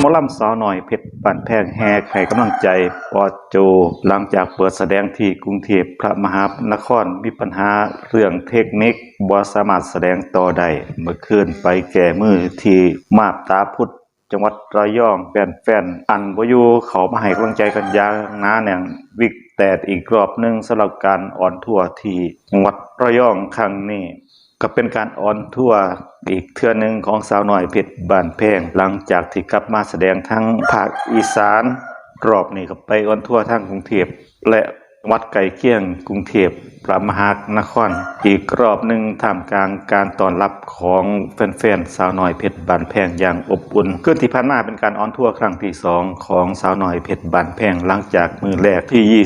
หมอลำสาวหน่อยเพชรบ้านแพงแห่ให้กำลังใจปอโจ หลังจากเปิดแสดงที่กรุงเทพพระมหานครมีปัญหาเรื่องเทคนิคบ่สามารถแสดงต่อได้เมื่อคืนไปแก่มือที่มาบตาพุทธจังหวัดระยองแฟนๆอันบ่อยูเขามาให้กำลังใจกันยางหนาแน่นวิกแตดอีกรอบหนึ่งสำหรับการอ่อนทั่วที่จังหวัดระยองครั้งนี้ ก็เป็นการออนทั่วอีกเทื่อหนึ่งของสาวน้อยเพชรบานแพงหลังจากที่กลับมาแสดงทั้งภาคอีสานรอบนี้ก็ไปออนทั่วทั้งกรุงเทพและวัดไก่เคียงกรุงเทพพระมหานคร อีกรอบหนึ่งท่ามกลางการต้อนรับของแฟนๆสาวน้อยเพชรบานแพงอย่างอบอุ่นคืนที่ผ่านมาเป็นการออนทัวร์ครั้งที่สองของสาวน้อยเพชรบานแพงหลังจากมือแรกที่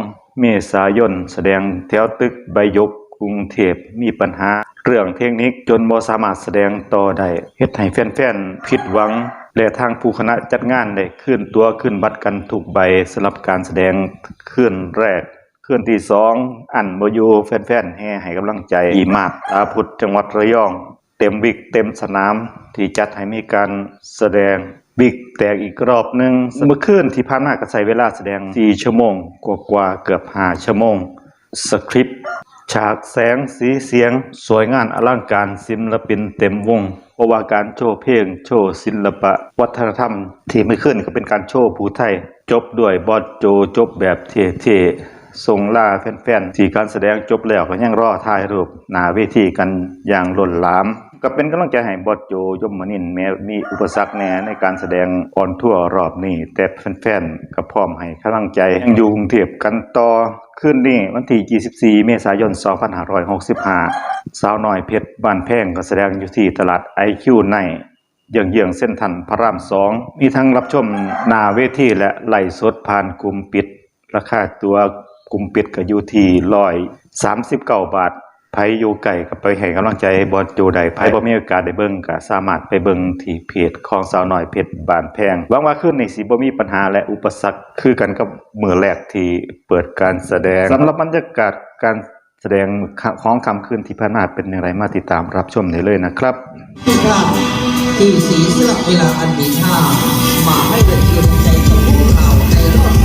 22 เมษายนแสดงแถวตึกใบยกกรุงเทพมีปัญหา เรื่องเทคนิคจนบ่สามารถแสดงต่อได้เฮ็ดให้แฟนๆผิดหวัง และทางผู้คณะจัดงานได้ขึ้นตัวขึ้นบัตรกันถูกใบสำหรับการแสดงขึ้นแรกขึ้นที่สองอันบ่อยู่แฟนๆแห่ให้กำลังใจอีมากอาพุทธจังหวัดระยอง เต็มวิกเต็มสนามที่จัดให้มีการแสดงวิกแตกอีกรอบหนึ่งเมื่อคืนที่ผ่านมาก็ใช้เวลาแสดง 4 ชั่วโมง กว่าๆเกือบ 5 ชั่วโมงสคริปต์ ฉากแสงสีเสียง สวยงามอลังการศิลปินเต็มวงเพราะว่าการโชว์เพลงโชว์ศิลปะ วัฒนธรรม ที่ไม่ขึ้นก็เป็นการโชว์ผู้ไทย จบด้วยบอดโจจบแบบเท่ๆส่งล่าแฟนๆที่การแสดงจบแล้วก็ยังรอถ่ายรูปหน้าเวทีกันอย่างล้นหลาม ก็เป็นกำลังใจให้บอสโจยมมนินแม้มีอุปสรรคแน่ในการแสดงออนทัวร์รอบนี้ แต่แฟนๆก็พร้อมให้กำลังใจยังอยู่กรุงเทพกันต่อคืนนี้วันที่ 24 เมษายน 2565 สาวน้อยเพชรบ้านแพงก็แสดงอยู่ที่ตลาดไอคิวในเยืองเยืองเส้นทันพระรามสอง มีทั้งรับชมนาเวทีและไล่สดผ่านกลุ่มปิด ราคาตัวกลุ่มปิดก็อยู่ที่ร้อยสามสิบเก้าบาท ไผอยู่ไก่ก็ไปให้กำลังใจบอสโจได้ไผบ่มีโอกาสได้เบิ่งก็สามารถไปเบิ่งที่เพจของสาวน้อยเพชรบานแพงหวังว่าคืนนี้สิบ่มีปัญหาและอุปสรรคคือกันกับมือแรกที่เปิดการแสดงสำหรับบรรยากาศการแสดงของค่ำคืนที่ผ่านมาเป็นอย่างไรมาติดตามรับชมได้เลยนะครับทุกครั้งที่สีสลับเวลาอันมีค่ามาให้เป็นเกียรติใจกับพวกเราในรอบ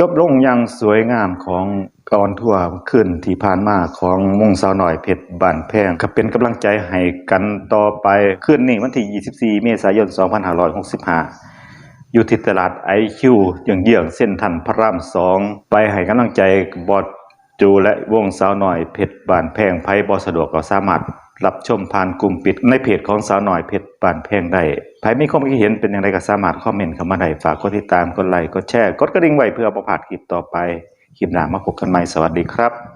จบลงอย่างสวยงามของกอนทั่วขึ้นที่ผ่านมาของมงสาวหน่อยเพชรบ้านแพงก็เป็นกำลังใจให้กันต่อไปขึ้นนี่วันที่ 24 เมษายน 2565 อยู่ที่ตลาดไอคิวเยื้องเส้นทันพระรามสองไปให้กำลังใจบอสจูและวงสาวหน่อยเพชรบ้านแพงไพ่บอสะดวกก็สามารถ รับชมผ่านกลุ่มปิดในเพจของสาวหน่อยเพชรปานแพงได้ใครมีความคิดเห็นเป็นอย่างไรก็สามารถคอมเมนต์เข้ามาได้ฝากกดติดตามกดไลค์กดแชร์กดกระดิ่งไว้เพื่อประพาดคลิปต่อไป คลิปหน้ามาพบกันใหม่สวัสดีครับ